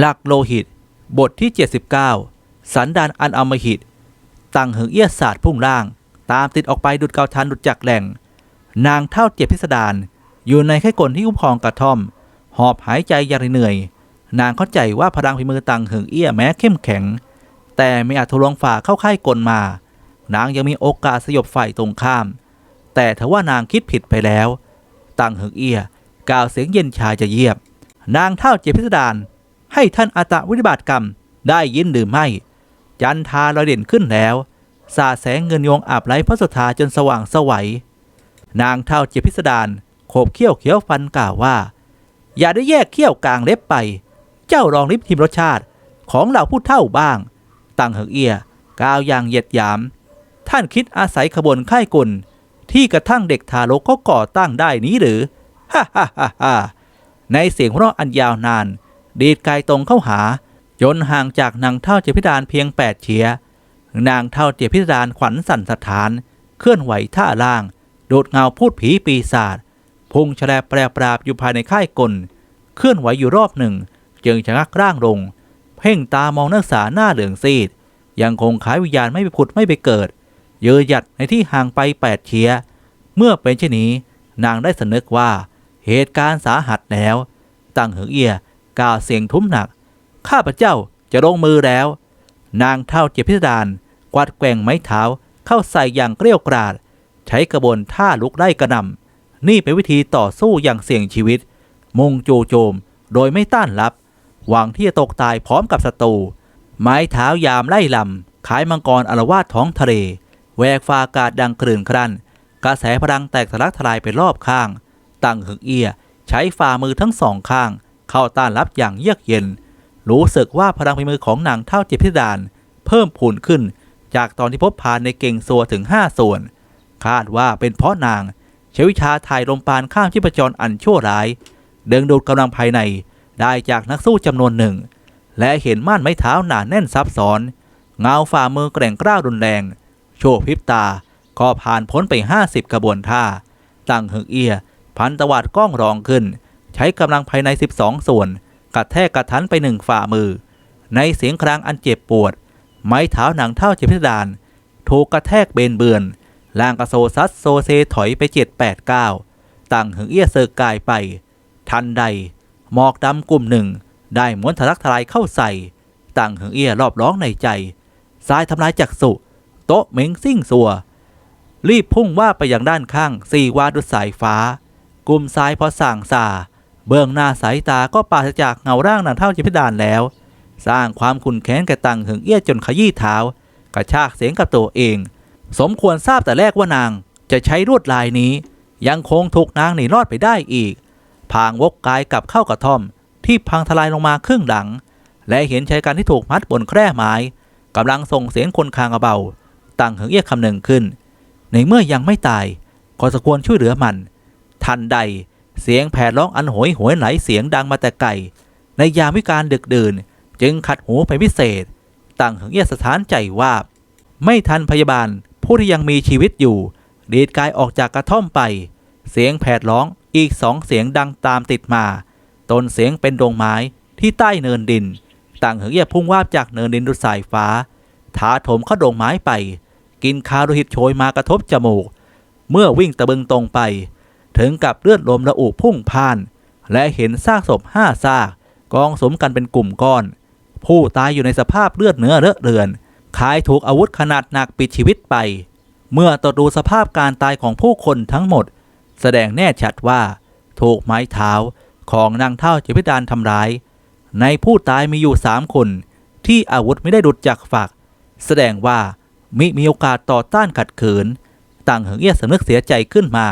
หลักโลหิต บทที่ 79 สันดานอันอมหิต ตั้งหึงเอี้ยศาสตร์พุ่งล่าง ตามติดออกไปดุดเกาทันดุดจากแหล่ง นางเท่าเจ็บพิสดารอยู่ในแค่กลที่คุ้มครองกระท่อม หอบหายใจอย่างเหนื่อย นางเข้าใจว่าพลังฝีมือตังหึงเอี้ยแม้เข้มแข็ง แต่ไม่อาจทะลวงฝ่าเข้าค่ายกลมา นางยังมีโอกาสสยบฝ่ายตรงข้าม แต่ทว่านางคิดผิดไปแล้ว ตังหึงเอี้ยกล่าวเสียงเย็นชาจะเยียบ นางเท่าเจ็บพิสดาร ให้ท่านอาตวิบัติกรรมได้ยินหรือไม่ จันทาลอยเด่นขึ้นแล้ว สาแสงเงินยงอาบไหลพระสุธาจนสว่างสวัย นางเท่าเจพิสดารโขบเขี้ยวเขียวฟันกล่าวว่า อย่าได้แยกเขี้ยวกลางเล็บไป เจ้าลองริบทิมรสชาติของเราผู้เท่าบ้างตังเหิงเอียกาวอย่างเหยียดหยาม ท่านคิดอาศัยขบวนค่ายกุลที่กระทั่งเด็กทารกก็ก่อตั้งได้นี้หรือ ฮ่าฮ่าฮ่าฮ่าในเสียงหัวเราะอันยาวนาน ดีดกายตรงเข้าหาจนห่างจากนางเท่าเจยพิดานเพียงแปดเฉียนางเท่าเจยพิดานขวัญสั่นสถาน เคลื่อนไหวท่าล่าง โดดเงาพูดผีปีศาจพุงแฉลบแปรปราบอยู่ภายในค่ายกล เคลื่อนไหวอยู่รอบหนึ่ง จึงชะงักร่างลง เพ่งตามองนักษาหน้าเหลืองซีด ยังคงขายวิญญาณไม่ไปผุดไม่ไปเกิด เยือหยัดในที่ห่างไปแปดเฉียเมื่อเป็นเช่นนี้ นางได้สนึกว่าเหตุการณ์สาหัสแล้ว ตั้งเหิงเอีย กาเสียงทุ้มหนัก ข้าพเจ้าจะลงมือแล้ว นางเท่าเจ็บพิสดารกวาดแกว่งไม้เท้าเข้าใส่อย่างเกลี้ยวกราด ใช้กระบวนท่าลุกไล่กระนำนี่เป็นวิธีต่อสู้อย่างเสี่ยงชีวิต มุ่งจูโจมโดยไม่ต้านรับ หวังที่จะตกตายพร้อมกับศัตรูไม้เท้ายามไล่ลำขายมังกรอารวาสท้องทะเลแวกฟ้าอากาศดังคลื่นครันกระแสพลังแตกทะลักทลายไปรอบข้าง ตั้งหึงเอียใช้ฝ่ามือทั้งสองข้าง เข้าต้านรับอย่างเยือกเย็น รู้สึกว่าพลังฝีมือของนางเท่าเจ็บพิดารเพิ่มพูนขึ้น จากตอนที่พบพานในเก่งสัวถึง 5 ส่วน คาดว่าเป็นเพราะนางใช้วิชาถ่ายลมปานข้ามชีพจรอันชั่วร้ายดึงดูดกำลังภายในได้จากนักสู้จำนวนหนึ่ง และเห็นม่านไม้เท้าหนาแน่นซับซ้อน เงาฝ่ามือแกร่งกล้าวรุนแรง โชว์พริบตา ก็ผ่านพ้นไป 50 กระบวนท่า ตั้งหึงเอีย พันตวัดกล้องรองขึ้น ใช้กำลังภายใน 12 ส่วน กระแทกกระทันไปหนึ่งฝ่ามือ ในเสียงครางอันเจ็บปวด ไม้เท้าหนังเท่าเจ็บพิสดารถูกกระแทกเบนเบือนล่างกระโซซัดโซเซถอยไปเจ็ดแปดเก้าตั้งหึงเอี้ยเซอร์กายไป ทันใด หมอกดำกลุ่มหนึ่ง ได้ม้วนทะลักทลายเข้าใส่ตั้งหึงเอี้ยรอบร้องในใจซ้ายทำลายจักสุโต๊ะเหม็งซิ่งสัว รีบพุ่งว่าไปยังด้านข้างสี่วาดุดสายฟ้า กลุ่มซ้ายพอสั่งซา เบื้องหน้าสายตาก็ปราศจากเงาร่างนางเท่าจิพิดานแล้ว สร้างความขุนแค้นแก่ตังหึงเอี้ยจนขยี้เท้า กระชากเสียงกับตัวเอง สมควรทราบแต่แรกว่านางจะใช้ลวดลายนี้ ยังคงถูกนางหนีรอดไปได้อีก พางวกกายกลับเข้ากระท่อม ที่พังทลายลงมาครึ่งหลัง และเห็นชายการที่ถูกมัดบนแคร่ไม้กำลังส่งเสียงคนคางเบาตั้งหึงเอี้ยคำหนึ่งขึ้น ในเมื่อยังไม่ตายก็สมควรช่วยเหลือมัน ทันใด เสียงแผดร้องอันโหยหวนไหลเสียงดังมาแต่ไกลในยามวิการดึกดื่น จึงขัดหูไปนพิเศษตั้งหึงเอียสถานใจว่า ไม่ทันพยาบาลผู้ที่ยังมีชีวิตอยู่ดีดกายออกจากกระท่อมไป เสียงแผดร้องอีกสองเสียงดังตามติดมา ตนเสียงเป็นดงไม้ที่ใต้เนินดิน ต่างหือเอียพุ่งวาบจากเนินดินดุสายฟ้า ถาถมเข้าดงไม้ไป กินคาโลหิตโชยมากระทบจมูก เมื่อวิ่งตะบึงตรงไป ถึงกับเลือดลมระอุพุ่งพ่าน และเห็นซากศพห้าซากกองสมกันเป็นกลุ่มก้อน ผู้ตายอยู่ในสภาพเลือดเนื้อเลอะเลือนคล้ายถูกอาวุธขนาดหนักปิดชีวิตไป เมื่อตรวจดูสภาพการตายของผู้คนทั้งหมด แสดงแน่ชัดว่า ถูกไม้เท้าของนางเท่าจิพิดานทำร้าย ในผู้ตายมีอยู่สามคน ที่อาวุธไม่ได้ดุดจากฝัก แสดงว่ามิมีโอกาสต่อต้านขัดขืน ต่างเหิงเอี้ยสำนึกเสียใจขึ้นมา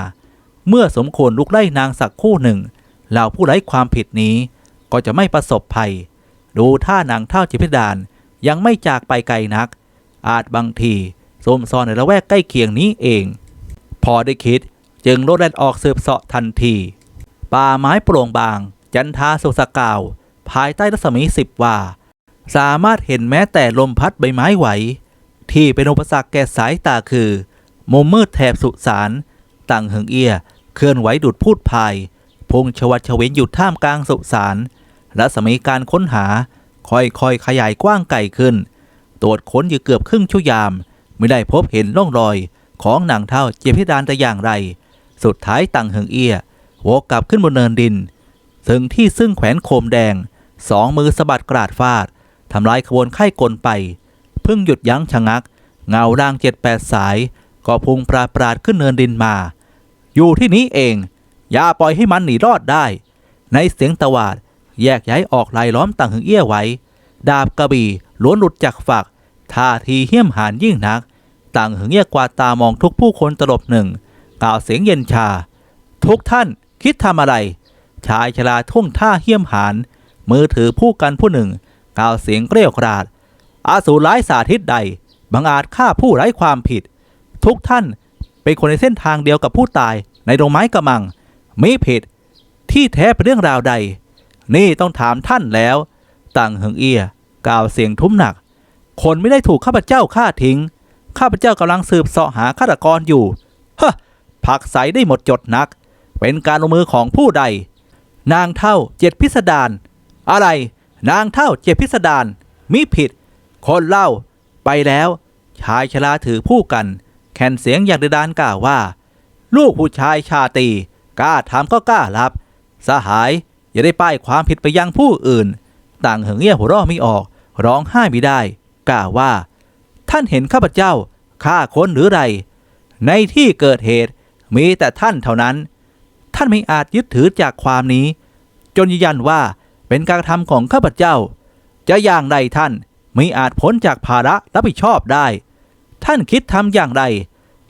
เมื่อสมควรลุกไล่นางสักคู่หนึ่งเหล่าผู้ไร้ความผิดนี้ก็จะไม่ประสบภัย ดูท่านางเท่าจิพิดานยังไม่จากไปไกลนัก อาจบางทีซุ่มซอนในละแวกใกล้เคียงนี้เอง พอได้คิดจึงลดแล่นออกสืบเสาะทันที ป่าไม้โปร่งบาง จันทาสุสกาว ภายใต้รัศมีสิบว่า สามารถเห็นแม้แต่ลมพัดใบไม้ไหว ที่เป็นอุปสรรคแก่สายตาคือ มุมมืดแถบสุสานตั้งหึงเอีย เคลื่อนไหวดุดพูดพายพงชวัดเวนอยู่ท่ามกลางสุสานรัศมีการค้นหา ค่อยๆขยายกว้างไกลขึ้น ตรวจค้นอยู่เกือบครึ่งชั่วยาม ไม่ได้พบเห็นร่องรอยของนางเท่าเจียพิดานแต่อย่างไร สุดท้ายตังเหิงเอี้ยวกกลับขึ้นบนเนินดิน ถึงที่ซึ่งแขวนโคมแดง สองมือสะบัดกราดฟาดทำลายขบวนไข้กลไป เพิ่งหยุดยั้งชะงัก เงาร่างเจ็ดแปดสาย ก็พุ่งปราปราดขึ้นเนินดินมา อยู่ที่นี้เอง อย่าปล่อยให้มันหนีรอดได้ ในเสียงตวาด แยกย้ายออกลายล้อมต่างหึงเอี้ยไว้ ดาบกระบี่ล้วนหลุดจากฝักท่าทีเหี้ยมหานยิ่งนัก ต่างหึงเอี้ยกวาดตามองทุกผู้คนตลบหนึ่ง กล่าวเสียงเย็นชา ทุกท่านคิดทำอะไร ชายชราท่วงท่าเหี้ยมหานมือถือผู้กันผู้หนึ่ง กล่าวเสียงเกรียวกราดอาสูรร้ายสาธิตใดบังอาจฆ่าผู้ไร้ความผิด ทุกท่าน เป็นคนในเส้นทางเดียวกับผู้ตายในโรงไม้กระมังมีผิดที่แท้เป็นเรื่องราวใด นี่ต้องถามท่านแล้ว ต่างเหิงเอียกล่าวเสียงทุ้มหนัก คนไม่ได้ถูกข้าพเจ้าฆ่าทิ้ง ข้าพเจ้ากำลังสืบเสาะหาฆาตกรอยู่ฮะผักใสได้หมดจดนัก เป็นการลงมือของผู้ใด นางเท่าเจ็ดพิสดารอะไร นางเท่าเจ็ดพิสดารมิผิด คนเล่าไปแล้วชายชราถือผู้กัน แขนเสียงอย่างเดือดานกล่าวว่า ลูกผู้ชายชาตีกล้าทำก็กล้ารับ สหายอย่าได้ป้ายความผิดไปยังผู้อื่น ต่างเหิงเงียหัวเราะไม่ออก ร้องไห้ไม่ได้ กล่าวว่า ท่านเห็นข้าพเจ้าฆ่าคนหรือไร ในที่เกิดเหตุมีแต่ท่านเท่านั้น ท่านไม่อาจยึดถือจากความนี้ จนยืนยันว่าเป็นการทำของข้าพเจ้า จะอย่างใดท่านไม่อาจพ้นจากภาระรับผิดชอบได้ ท่านคิดทำอย่างไร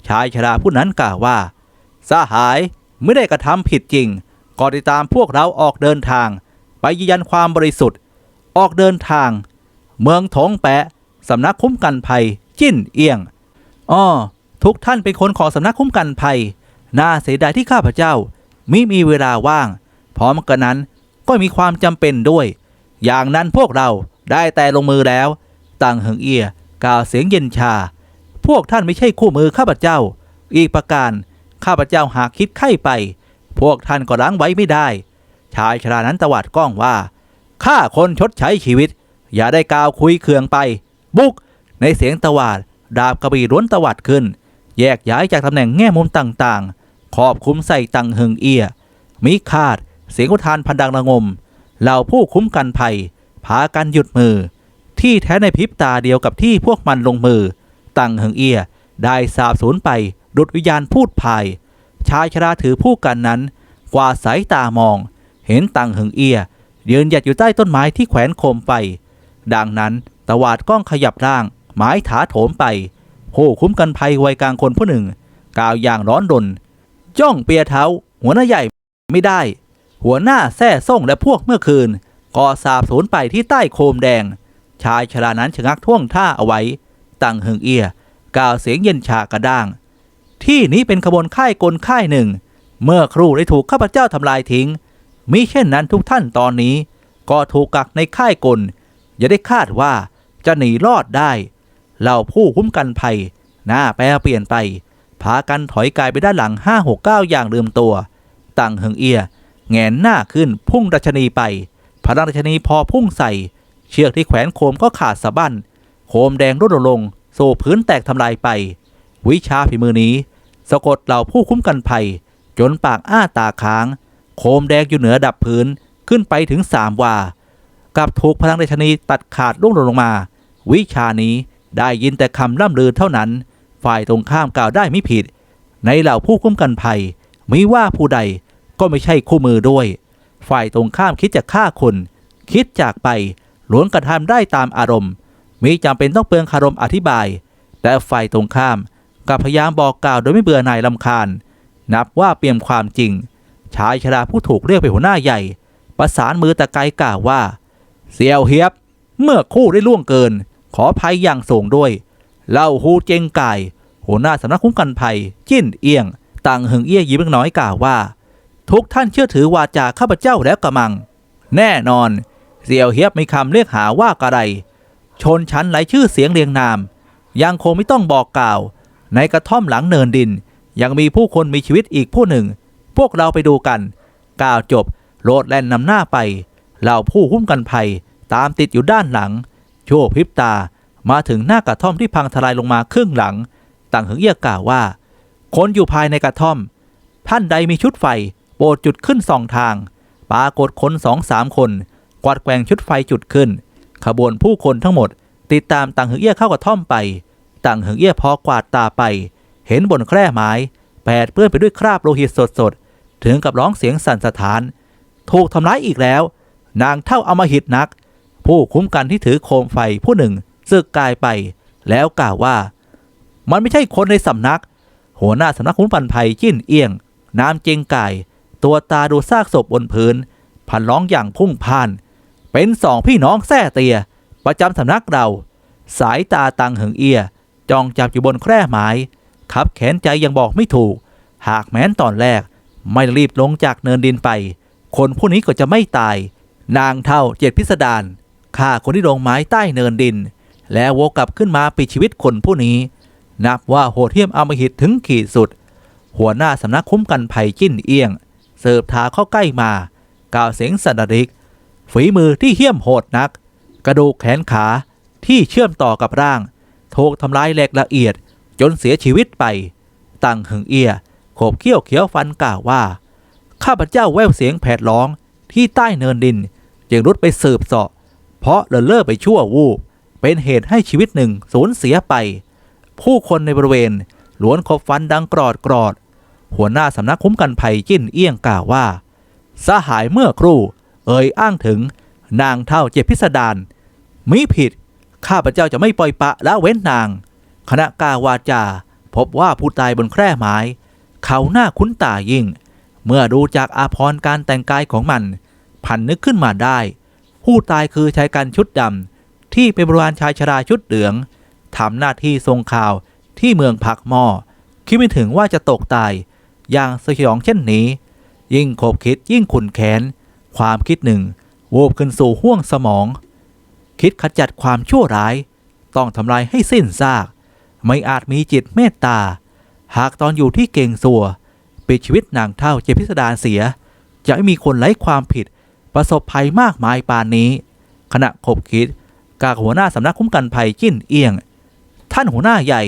ชายชราผู้นั้นกล่าวว่า สหายไม่ได้กระทำผิดจริงก็ติดตามพวกเราออกเดินทาง ไปยืนยันความบริสุทธิ์ ออกเดินทาง เมืองถงแปะสำนักคุ้มกันภัย จิ้นเอียงอ้อทุกท่านเป็นคนของสำนักคุ้มกันภัย น่าเสียดายที่ข้าพเจ้ามิมีเวลาว่าง พร้อมกันนั้นก็มีความจำเป็นด้วย อย่างนั้นพวกเราได้แต่ลงมือแล้ว ต่างเหิงเอียกล่าวเสียงเย็นชา พวกท่านไม่ใช่คู่มือข้าพเจ้า อีกประการ ข้าพเจ้าหากคิดไข้ไป พวกท่านก็ล้างไว้ไม่ได้ ชายชรานั้นตวาดก้องว่าข้าคนชดใช้ชีวิต อย่าได้กล่าวคุยเคืองไป บุก ในเสียงตวาด ดาบกระบี่ล้วนตวัดขึ้น แยกย้ายจากตำแหน่งแง่มุมต่างๆ ขอบคุ้มใส่ตังเฮงเอียมิคาด เสียงอุทานพันดังระงม เหล่าผู้คุ้มกันภัย พากันหยุดมือ ที่แท้ในพริบตาเดียวกับที่พวกมันลงมือ ตังเฮงเอีย ได้สาบสูญไปดุดวิญญาณพูดภาย ชายชราถือผู้กันนั้น กว่าสายตามอง เห็นตังเหิงเอีย ยืนหยัดอยู่ใต้ต้นไม้ที่แขวนโคมไฟดังนั้นตวาดกล้องขยับร่างไม้ถาโถมไป ผู้คุ้มกันภัยวัยกลางคนผู้หนึ่ง กล่าวอย่างร้อนรนจ้องเปียเท้า หัวหน้าใหญ่ไม่ได้ หัวหน้าแท่ส่งและพวกเมื่อคืนก็สาบสูญไปที่ใต้โคมแดง ชายชรานั้นชะงักท่วงท่าเอาไว้ ตังเหิงเอียกล่าวเสียงเย็นชากระด้าง ที่นี้เป็นขบวนค่ายกลค่ายหนึ่ง เมื่อครูได้ถูกข้าพเจ้าทำลายทิ้ง มิเช่นนั้นทุกท่านตอนนี้ ก็ถูกกักในค่ายกล อย่าได้คาดว่าจะหนีรอดได้เหล่าผู้คุ้มกันภัย หน้าแปรเปลี่ยนไป พากันถอยกายไปด้านหลังห้าหกเก้าอย่างลืมตัว ตังเหิงเอีย แงนหน้าขึ้นพุ่งดัชนีไปพลังดัชนีพอพุ่งใส่ เชือกที่แขวนโคมก็ขาดสะบั้น โคมแดงร่นลง สู่พื้นแตกทำลายไป วิชาฝีมือนี้ สะกดเหล่าผู้คุ้มกันภัย จนปากอ้าตาค้าง โคมแดงอยู่เหนือดับพื้นขึ้นไปถึงสามวา กับถูกพลังเดชนีตัดขาดล่วงหล่นลงมา วิชานี้ได้ยินแต่คำล่ำลือเท่านั้น ฝ่ายตรงข้ามกล่าวได้ไม่ผิด ในเหล่าผู้คุ้มกันภัยมิว่าผู้ใดก็ไม่ใช่คู่มือด้วย ฝ่ายตรงข้ามคิดจะฆ่าคน คิดจากไปล้วนกระทำได้ตามอารมณ์ มิจำเป็นต้องเปลืองคารมอธิบาย แต่ฝ่ายตรงข้ามกับพยายามบอกกล่าวโดยไม่เบื่อหน่ายลำคาญ นับว่าเปี่ยมความจริง ชายชราผู้ถูกเรียกไปนหัวหน้าใหญ่ ประสานมือตะไกกล่าวว่าเสี่ยวเฮียบ เมื่อคู่ได้ล่วงเกิน ขอภัยอย่างสูงด้วย เล่าฮูเจงไกายหัวหน้าสำนักคุ้มกันภัย จิ้นเอียง ต่างหึงเอี้ยยิ้มเล็กน้อยกล่าวว่า ทุกท่านเชื่อถือวาจาข้าพเจ้าแล้วกระมัง แน่นอนเสี่ยวเฮียบมีคำเรียกหาว่ากระไร ชนชั้นไหลชื่อเสียงเรียงนาม ยังคงไม่ต้องบอกกล่าว ในกระท่อมหลังเนินดิน ยังมีผู้คนมีชีวิตอีกผู้หนึ่ง พวกเราไปดูกัน กล่าวจบโลดแล่นนำหน้าไปเหล่าผู้หุ้มกันภัย ตามติดอยู่ด้านหลังชั่วพริบตามาถึงหน้ากระท่อมที่พังทลายลงมาครึ่งหลัง ต่างหึงเอี้ยกล่าวว่า คนอยู่ภายในกระท่อม ท่านใดมีชุดไฟ โปรดจุดขึ้นสองทาง ปรากฏคนสองสามคน กวาดแกว่งชุดไฟจุดขึ้น ขบวนผู้คนทั้งหมด ติดตามต่างหึงเอี้ยเข้ากระท่อมไป ต่างหึงเอี้ยพอกวาดตาไป เห็นบนแคร่ไม้แปดเปื้อนไปด้วยคราบโลหิตสดๆ ถึงกับร้องเสียงสั่นสะท้าน ถูกทำร้ายอีกแล้ว นางเท่าอำมหิตนัก ผู้คุ้มกันที่ถือโคมไฟผู้หนึ่งสึกกายไป แล้วกล่าวว่า มันไม่ใช่คนในสำนัก หัวหน้าสำนักคุ้มกันภัยจิ้นเอียง น้ำเจงไก่ตัวตาดูซากศพบนพื้น พันร้องอย่างพุ่งพ่าน เป็นสองพี่น้องแท้เตีย ประจำสำนักเรา สายตาตังเหิงเอีย จ้องจับอยู่บนแคร่ไม้ขับแขนใจยังบอกไม่ถูก หากแม้นตอนแรก ไม่รีบลงจากเนินดินไป คนผู้นี้ก็จะไม่ตาย นางเท่าเจ็ดพิสดารฆ่าคนที่ลงไม้ใต้เนินดิน แล้ววกกลับขึ้นมาปิดชีวิตคนผู้นี้ นับว่าโหดเหี้ยมอำมหิตถึงขีดสุด หัวหน้าสำนักคุ้มกันภัยจิ้นเอียง เสิร์ฟทาเข้าใกล้มา กล่าวเสียงสันดริก ฝีมือที่เหี้ยมโหดนัก กระดูกแขนขาที่เชื่อมต่อกับร่างถูกทำลายแหลกละเอียดจนเสียชีวิตไป ตั้งหึงเอียโขบเขี้ยวเขียวฟันกล่าวว่า ข้าพเจ้าแววเสียงแผดร้องที่ใต้เนินดิน จึงรุดไปสืบเสาะ เพราะเลิเล่อไปชั่ววูบเป็นเหตุให้ชีวิตหนึ่งสูญเสียไป ผู้คนในบริเวณล้วนขบฟันดังกรอดกรอด หัวหน้าสำนักคุ้มกันภัยจิ้นเอี้ยงกล่าวว่า สหายเมื่อครู่ เอ่ยอ้างถึง นางเท่าเจ็บพิสดารมิผิด ข้าพเจ้าจะไม่ปล่อยปะละเว้นนาง คณะกาวาจา พบว่าผู้ตายบนแคร่ไม้ เขาหน้าคุ้นตายิ่ง เมื่อดูจากอาพรการแต่งกายของมัน พันนึกขึ้นมาได้ ผู้ตายคือชายกันชุดดำที่เป็นบริวารชายชราชุดเหลืองทำหน้าที่ทรงข่าวที่เมืองผักหม้อคิดไม่ถึงว่าจะตกตาย อย่างสยองเช่นนี้ ยิ่งขบคิดยิ่งขุนแขน ความคิดหนึ่งวูบขึ้นสู่ห้วงสมอง คิดขจัดความชั่วร้าย ต้องทำลายให้สิ้นซาก ไม่อาจมีจิตเมตตา หากตอนอยู่ที่เก่งสัวปิดชีวิตนางเท่าเจพิสดารเสีย จะไม่มีคนไร้ความผิด ประสบภัยมากมายปานนี้ ขณะขบคิดกากหัวหน้าสำนักคุ้มกันภัยจิ้นเอียง ท่านหัวหน้าใหญ่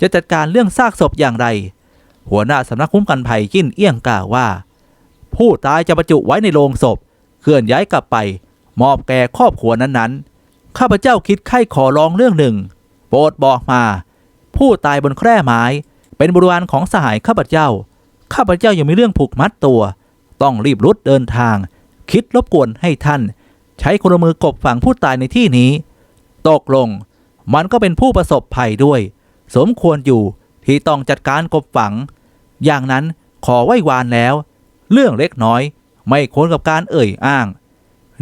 จะจัดการเรื่องซากศพอย่างไร หัวหน้าสำนักคุ้มกันภัยจิ้นเอียงกล่าวว่า ผู้ตายจะบรรจุไว้ในโลงศพ เคลื่อนย้ายกลับไป มอบแก่ครอบครัวนั้นๆ ข้าพเจ้าคิดไข้ขอร้องเรื่องหนึ่ง โปรดบอกมา ผู้ตายบนแคร่ไม้ เป็นบริวารของสหายข้าพเจ้า ข้าพเจ้ายังมีเรื่องผูกมัดตัว ต้องรีบรุดเดินทาง คิดรบกวนให้ท่าน ใช้คนมือกบฝังผู้ตายในที่นี้ ตกลง มันก็เป็นผู้ประสบภัยด้วย สมควรอยู่ที่ต้องจัดการกบฝัง อย่างนั้นขอไหว้วานแล้ว เรื่องเล็กน้อย ไม่ควรกับการเอ่ยอ้าง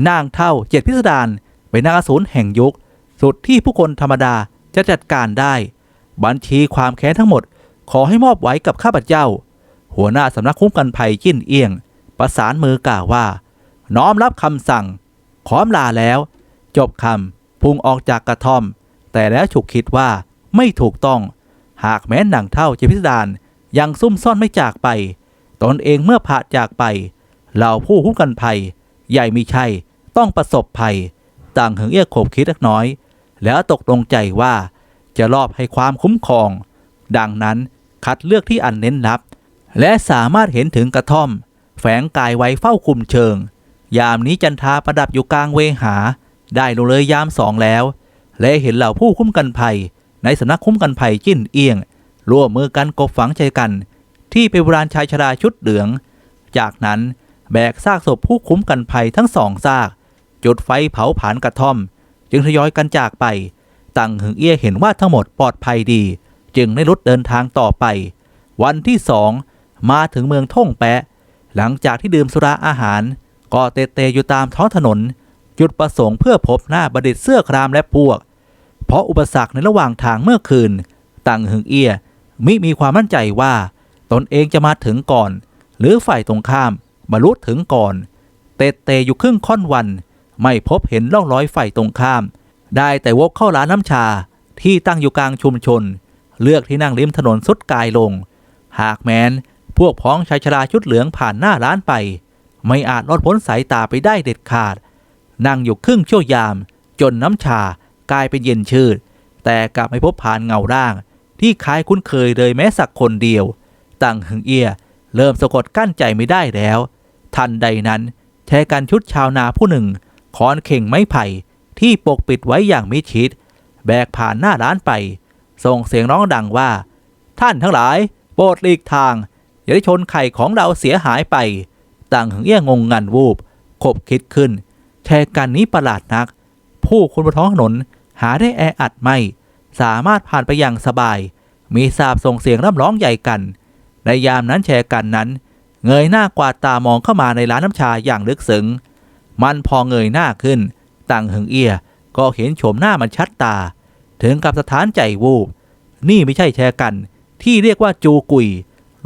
นางเท่าเจ็ดพิสดารเป็นนางอสูรแห่งยุค สุดที่ผู้คนธรรมดาจะจัดการได้ บัญชีความแค้นทั้งหมด ขอให้มอบไว้กับข้าพเจ้า หัวหน้าสำนักคุ้มกันภัยจิ้นเอียง ประสานมือกล่าวว่า น้อมรับคำสั่ง ขอมลาแล้ว จบคำพุ่งออกจากกระท่อม แต่แล้วฉุกคิดว่าไม่ถูกต้อง หากแม้นหนังเท่าเจพิสดารยังซุ่มซ่อนไม่จากไป ตนเองเมื่อผ่าจากไป เหล่าผู้คุ้มกันภัย ใหญ่มีชัยต้องประสบภัย ต่างหึงเอี้ยขบคิดเล็กน้อย แล้วตกลงใจว่าจะรอบให้ความคุ้มครอง ดังนั้นคัดเลือกที่อันเน้นลับ และสามารถเห็นถึงกระท่อม แฝงกายไว้เฝ้าคุมเชิง ยามนี้จันทาประดับอยู่กลางเวหา ได้ลงเลยยามสองแล้ว และเห็นเหล่าผู้คุ้มกันภัย ในสำนักคุ้มกันภัยจิ้นเอียงร่วมมือกันกบฝังใจกัน ที่เป็นโบราณชายชราชุดเหลือง จากนั้น แบกซากศพผู้คุ้มกันภัยทั้งสองซาก จุดไฟเผาผลาญกระท่อม จึงทยอยกันจากไป ตั้งหึงเอี้ยเห็นว่าทั้งหมดปลอดภัยดี จึงได้รุดเดินทางต่อไป วันที่สองมาถึงเมืองท่งแปะ หลังจากที่ดื่มสุราอาหาร ก็เตะเตอยู่ตามท้องถนน จุดประสงค์เพื่อพบหน้าบดิตเสื้อครามและพวก เพราะอุปสรรคในระหว่างทางเมื่อคืน ตังหึงเอียมิมีความมั่นใจว่า ตนเองจะมาถึงก่อน หรือฝ่ายตรงข้าม บรรลุถึงก่อน เตะเตอยู่ครึ่งค่อนวัน ไม่พบเห็นร่องรอยฝ่ายตรงข้าม ได้แต่วกเข้าร้านน้ำชาที่ตั้งอยู่กลางชุมชน เลือกที่นั่งริมถนนสุดกายลง หากแม้น พวกพ้องชายชราชุดเหลืองผ่านหน้าร้านไป ไม่อาจลดพ้นสายตาไปได้เด็ดขาด นั่งอยู่ครึ่งชั่วยาม จนน้ำชากลายเป็นเย็นชืด แต่กลับไม่พบผ่านเงาร่าง ที่คล้ายคุ้นเคยเลยแม้สักคนเดียว ตั้งหึงเอียเริ่มสะกดกั้นใจไม่ได้แล้ว ทันใดนั้นแชกันชุดชาวนาผู้หนึ่งค้อนเข่งไม้ไผ่ที่ปกปิดไว้อย่างมิดชิด แบกผ่านหน้าร้านไป ส่งเสียงร้องดังว่า ท่านทั้งหลายโปรดหลีกทาง อย่าได้ชนไข่ของเราเสียหายไป ต่างหึงเอี้ยงงงันวูบ ขบคิดขึ้นแชร์กันนี้ประหลาดนัก ผู้คนบนท้องถนนหาได้แออัดไม่ สามารถผ่านไปอย่างสบาย มีสาบส่งเสียงร่ำร้องใหญ่กัน ในยามนั้นแชร์กันนั้น เงยหน้ากวาดตามองเข้ามาในร้านน้ำชาอย่างลึกซึ้งมันพอเงยหน้าขึ้น ต่างหึงเอียก็เห็นโฉมหน้ามันชัดตา ถึงกับสถานใจวูบ นี่ไม่ใช่แชร์กัน ที่เรียกว่าจูกุย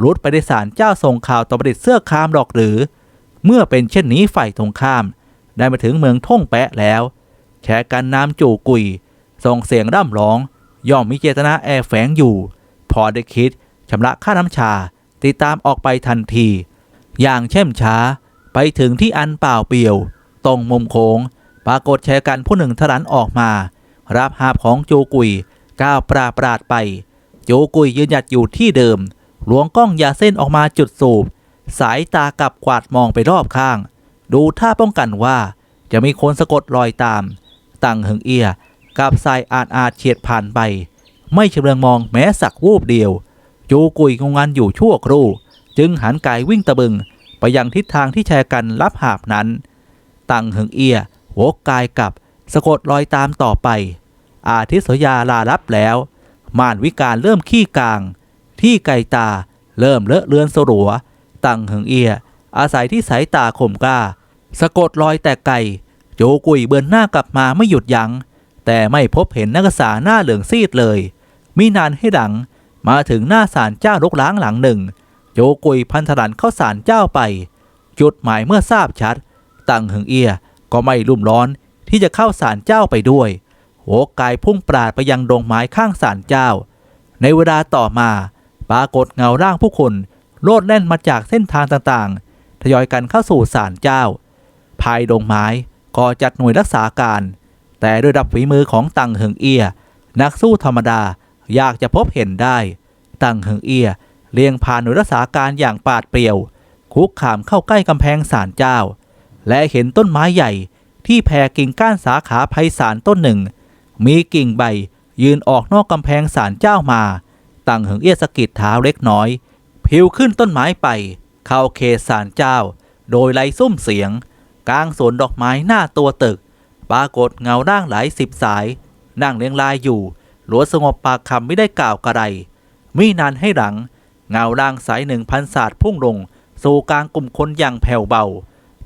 รุดไปในศาลเจ้าทรงข่าวต่อประดิษฐ์เสื้อคามดอกหรือ เมื่อเป็นเช่นนี้ฝ่ายตรงข้าม ได้มาถึงเมืองท่งแปะแล้ว แชร์กันน้ำจูกุย ส่งเสียงร่ำร้อง ย่อมมีเจตนาแอบแฝงอยู่ พอได้คิดชำระค่าน้ำชา ติดตามออกไปทันที อย่างเช่มช้า ไปถึงที่อันเปล่าเปลี่ยว ตรงมุมโค้ง ปรากฏแชร์กันผู้หนึ่งทะลันออกมา รับหาบของโจกุยก้าวปราปราดไป โจกุยยืนหยัดอยู่ที่เดิม หลวงกล้องยาเส้นออกมาจุดสูบ สายตากับกวาดมองไปรอบข้าง ดูท่าป้องกันว่าจะมีคนสะกดรอยตาม ตั้งหึงเอียกับสายอาดอาดเฉียดผ่านไป ไม่เฉลียงมองแม้สักวูบเดียว จูกุยงงงันอยู่ชั่วครู่ จึงหันกายวิ่งตะบึง ไปยังทิศทางที่แชร์กันรับหาบนั้น ตั้งหึงเอียวกายกลับสะกดรอยตามต่อไป อาทิตย์สยาลารับแล้ว ม่านวิการเริ่มขี้กลาง ที่ไกลตาเริ่มเลอะเลือนสรัว ตั้งหึงเอีย อาศัยที่สายตาคมกล้า สะกดรอยแต่ไกลโจกุยเบือนหน้ากลับมาไม่หยุดยัง้งแต่ไม่พบเห็นนักศึกษาหน้าเหลืองซีดเลย มินานให้หลัง มาถึงหน้าศาลเจ้ารกล้างหลังหนึ่งโจกุยพันธลันเข้าศาลเจ้าไป จุดหมายเมื่อทราบชัด ตั้งหึงเอียก็ไม่รุ่มร้อนที่จะเข้าศาลเจ้าไปด้วยโหกายพุ่งปราดไปยังดงไม้ข้างศาลเจ้า ในเวลาต่อมา ปรากฏเงาร่างผู้คนโลดแล่นมาจากเส้นทางต่างๆ ทยอยกันเข้าสู่ศาลเจ้า ภายดงไม้ก็จัดหน่วยรักษาการ แต่ด้วยดับฝีมือของตังเหิงเอีย นักสู้ธรรมดา ยากจะพบเห็นได้ ตั้งเหิงเอียเลียงผ่านหน่วยรักษาการอย่างปาดเปรียว คุกขามเข้าใกล้กำแพงศาลเจ้า และเห็นต้นไม้ใหญ่ที่แผ่กิ่งก้านสาขาไพศาลต้นหนึ่ง มีกิ่งใบยืนออกนอกกำแพงศาลเจ้ามา ตั้งเหิงเอียสะกิดเท้าเล็กน้อย พิวขึ้นต้นไม้ไป เข้าเขตศาลเจ้า โดยไล่ซุ่มเสียง กลางสวนดอกไม้หน้าตัวตึก ปรากฏเงาร่างหลายสิบสาย นั่งเรียงรายอยู่ หลวสงบปากคำไม่ได้กล่าวกระไรมินานให้หลัง เงาร่างสายหนึ่งพันศาสตร์พุ่งลง สู่กลางกลุ่มคนอย่างแผ่วเบา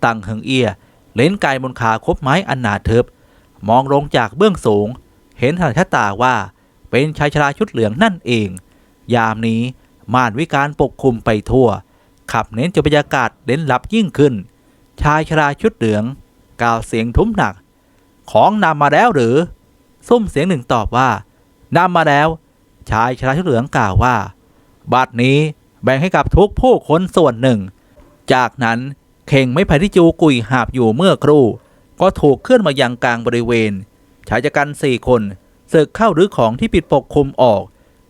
ตั้งเหิงเอียเลนกายบนขาคบไม้อันหนาเทิบมองลงจากเบื้องสูง เห็นทางชะตาว่า เป็นชายชราชุดเหลืองนั่นเอง ยามนี้ม่านวิการปกคลุมไปทั่ว ขับเน้นจบรรยากาศเด่นลับยิ่งขึ้น ชายชราชุดเหลือง กล่าวเสียงทุ้มหนัก ของนำมาแล้วหรือ ส้มเสียงหนึ่งตอบว่า นำมาแล้วชายชราชุดเหลืองกล่าวว่า บัดนี้แบ่งให้กับทุกผู้คนส่วนหนึ่ง จากนั้นเข่งไม้ไผ่ที่จูกุยหาบอยู่เมื่อครู่ ก็ถูกเคลื่อนมายังกลางบริเวณ ชายจักรันสี่คนศึกเข้าหรือของที่ปิดปกคลุมออก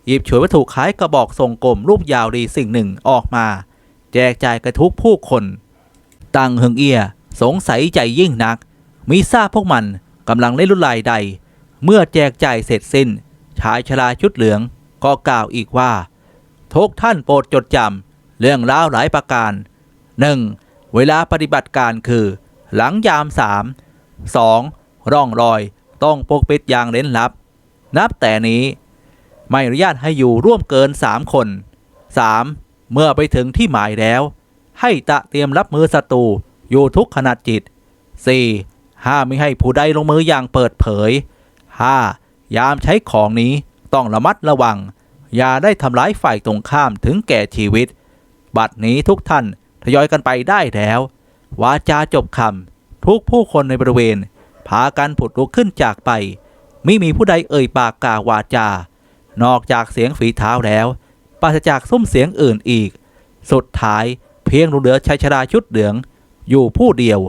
หยิบฉวยวัตถุคล้ายกระบอกทรงกลมรูปยาวดีสิ่งหนึ่งออกมา แจกจ่ายกระทุกผู้คนตังเฮิงเอีย สงสัยใจยิ่งนักมิทราบพวกมันกำลังเล่นรุ่นลายใด เมื่อแจกจ่ายเสร็จสิ้น ชายชราชุดเหลืองก็กล่าวอีกว่า ทุกท่านโปรดจดจำเรื่องราวหลายประการ 1. เวลาปฏิบัติการคือ หลังยามสาม 2. ร่องรอยต้องปกปิดอย่างเล้นลับ นับแต่นี้ ไม่อนุญาตให้อยู่ร่วมเกิน3คน 3. เมื่อไปถึงที่หมายแล้ว ให้ตะเตรียมรับมือศัตรูอยู่ทุกขณะจิต 4. ห้ามไม่ให้ผู้ใดลงมืออย่างเปิดเผย 5. ยามใช้ของนี้ต้องระมัดระวัง อย่าได้ทำร้ายฝ่ายตรงข้ามถึงแก่ชีวิต บัดนี้ทุกท่านทยอยกันไปได้แล้ววาจาจบคำทุกผู้คนในบริเวณ พากันผุดลุกขึ้นจากไป ไม่มีผู้ใดเอ่ยปากกล่าววาจา นอกจากเสียงฝีเท้าแล้วปราศจากซุ้มเสียงอื่นอีก สุดท้ายเพียงเหลือชายชราชุดเหลือง อยู่ผู้เดียว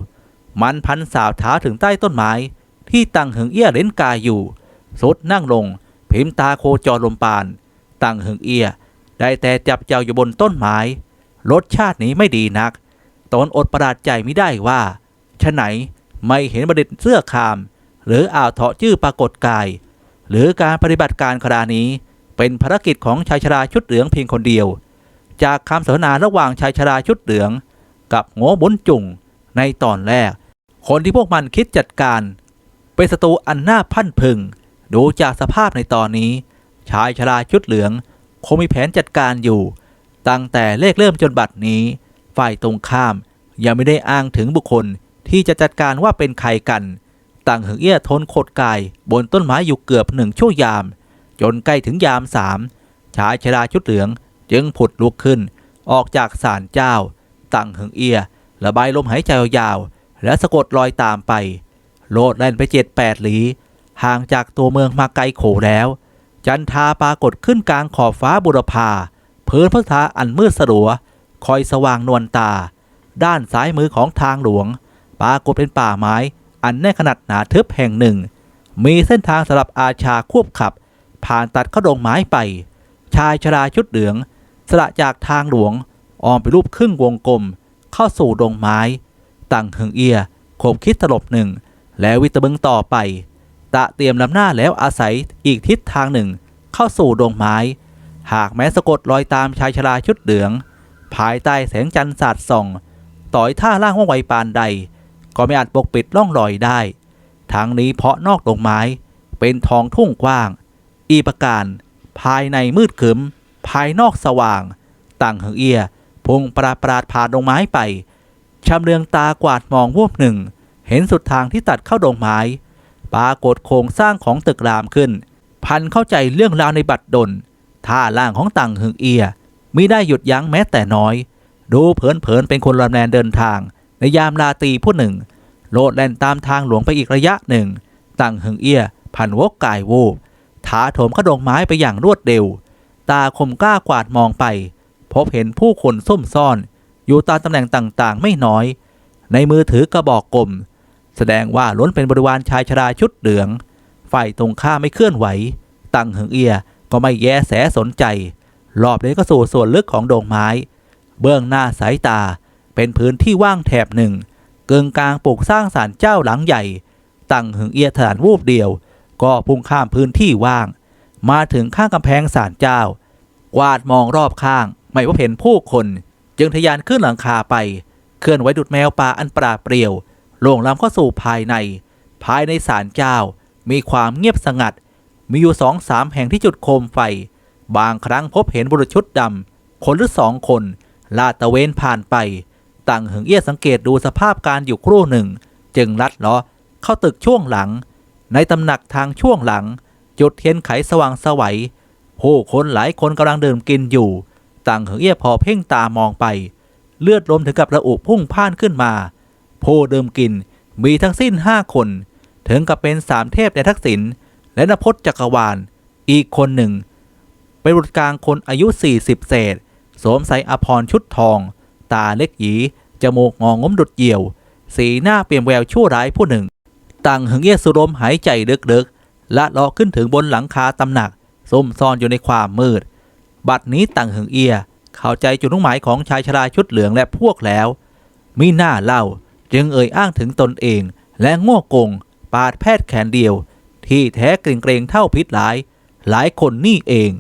มันพันสาวเท้าถึงใต้ต้นไม้ ที่ตั้งหึงเอี้ยเล่นกายอยู่ สุดนั่งลง พิมพ์ตาโคจรลมปาน ตั้งหึงเอีย ได้แต่จับเจ้าอยู่บนต้นไม้รสชาตินี้ไม่ดีนัก ตนอดประหลาดใจไม่ได้ว่าฉะไหนไม่เห็นบัณฑิตเสื้อคาม หรืออ่าวเถาะชื่อปรากฏกาย หรือการปฏิบัติการครานี้ เป็นภารกิจของชายชราชุดเหลืองเพียงคนเดียว จากคำสนทนาระหว่างชายชราชุดเหลือง กับโง่บนจุงในตอนแรก คนที่พวกมันคิดจัดการ เป็นศัตรูอันน่าพันพึง ดูจากสภาพในตอนนี้ ชายชราชุดเหลือง คงมีแผนจัดการอยู่ ตั้งแต่เลขเริ่มจนบัดนี้ ฝ่ายตรงข้ามยังไม่ได้อ้างถึงบุคคลที่จะจัดการว่าเป็นใครกัน ต่างหึงเอี้ยทนขดกายบนต้นไม้อยู่เกือบหนึ่งชั่วยาม จนใกล้ถึงยามสามชายชราชุดเหลืองจึงผุดลุกขึ้น ออกจากศาลเจ้าต่างหึงเอียระบายลมหายใจยาวๆและสะกดรอยตามไป โลดแล่นไปเจ็ดแปดหลี ห่างจากตัวเมืองมาไกลโขแล้ว จันทาปรากฏขึ้นกลางขอบฟ้าบุรพาพื้นพระธาอันมืดสลัว คอยสว่างนวลตา ด้านซ้ายมือของทางหลวง ปรากฏเป็นป่าไม้ อันแน่ขนาดหนาทึบแห่งหนึ่ง มีเส้นทางสำหรับอาชาควบขับ ผ่านตัดเข้าดงไม้ไป ชายชราชุดเหลือง สละจากทางหลวงอ้อมไปรูปครึ่งวงกลม เข้าสู่ดงไม้ ตั้งหึงเอียขบคิดตลบหนึ่ง แล้ววิตบึงต่อไป ตะเตรียมลำหน้าแล้วอาศัยอีกทิศทางหนึ่ง เข้าสู่ดงไม้ หากแม้สะกดรอยตามชายชราชุดเหลือง ภายใต้แสงจันทร์สาดส่อง ต่อยท่าล่างว่าไวปานใด ก็ไม่อาจปกปิดร่องรอยได้ทั้งนี้เพราะนอกดงไม้เป็นทองทุ่งกว้าง อีประการ ภายในมืดขึมภายนอกสว่าง ต่างหงเอียพงปราปราดผ่านดงไม้ไปชำเลืองตากวาดมองวูบหนึ่ง เห็นสุดทางที่ตัดเข้าดงไม้ ปรากฏโครงสร้างของตึกรามขึ้น พันเข้าใจเรื่องราวในบัดดลท่าล่างของต่างหึงเอียมิได้หยุดยั้งแม้แต่น้อย ดูเผินๆเป็นคนลำแนนเดินทาง ในยามราตรีผู้หนึ่ง โลดแล่นตามทางหลวงไปอีกระยะหนึ่ง ต่างหึงเอียพันวกกายวูบถาโถมขดงไม้ไปอย่างรวดเร็ว ตาคมกล้ากวาดมองไป พบเห็นผู้คนซุ่มซ่อน อยู่ตามตำแหน่งต่างๆ ไม่น้อย ในมือถือกระบอกกลม แสดงว่าล้วนเป็นบริวารชายชราชุดเหลือง ฝ่ายตรงข้ามไม่เคลื่อนไหว ตังหึงเอียก็ไม่แยแสสนใจ รอบนี้ก็สู่ส่วนลึกของโดงไม้ เบื้องหน้าสายตาเป็นพื้นที่ว่างแถบหนึ่งเกิงกลางปลูกสร้างศาลเจ้าหลังใหญ่ ตังหึงเอียถานวูบเดียว ก็พุ่งข้ามพื้นที่ว่าง มาถึงข้างกำแพงศาลเจ้า กวาดมองรอบข้าง ไม่พบเห็นผู้คน จึงทะยานขึ้นหลังคาไป เคลื่อนไหวดุดแมวป่าอันปราเปรียว ลงลำเข้าสู่ภายใน ภายในศาลเจ้า มีความเงียบสงัด มีอยู่สองสามแห่งที่จุดโคมไฟ บางครั้งพบเห็นบุรุษชุดดำคนหรือสองคน ลาดตะเวนผ่านไป ต่างหึงเอี้ยสังเกตดูสภาพการอยู่ครู่หนึ่ง จึงลัดเลาะเข้าตึกช่วงหลัง ในตำหนักทางช่วงหลัง จุดเทียนไขสว่างสวัยผู้คนหลายคนกำลังดื่มกินอยู่ ต่างหึงเอี้ยพอเพ่งตามองไป เลือดลมถึงกับระอุพุ่งพ่านขึ้นมา ผู้ดื่มกินมีทั้งสิ้นห้าคน ถึงกับเป็นสามเทพในทักษิณและนพจน์จักรวาล อีกคนหนึ่ง เป็นบุตรกลางคนอายุ 40 เศษ สวมใส่อภรรชุดทอง ตาเล็กหยี จมูกงองงมดุดเหี่ยว สีหน้าเปลี่ยนแววชั่วร้ายผู้หนึ่ง ต่างหึงเยสุรมหายใจลึกๆ และลาะขึ้นถึงบนหลังคาตำหนักซุ่มซ่อนอยู่ในความมืด บัดนี้ต่างหึงเอีย เข้าใจจุดมุ่งหมายของชายชราชุดเหลืองและพวกแล้ว มีหน้าเล่า จึงเอ่ยอ้างถึงตนเอง และง่วกง ปาดแพทย์แขนเดียว ที่แท้เกรงเกรงเท่าพิษหลาย หลายคนนี่เอง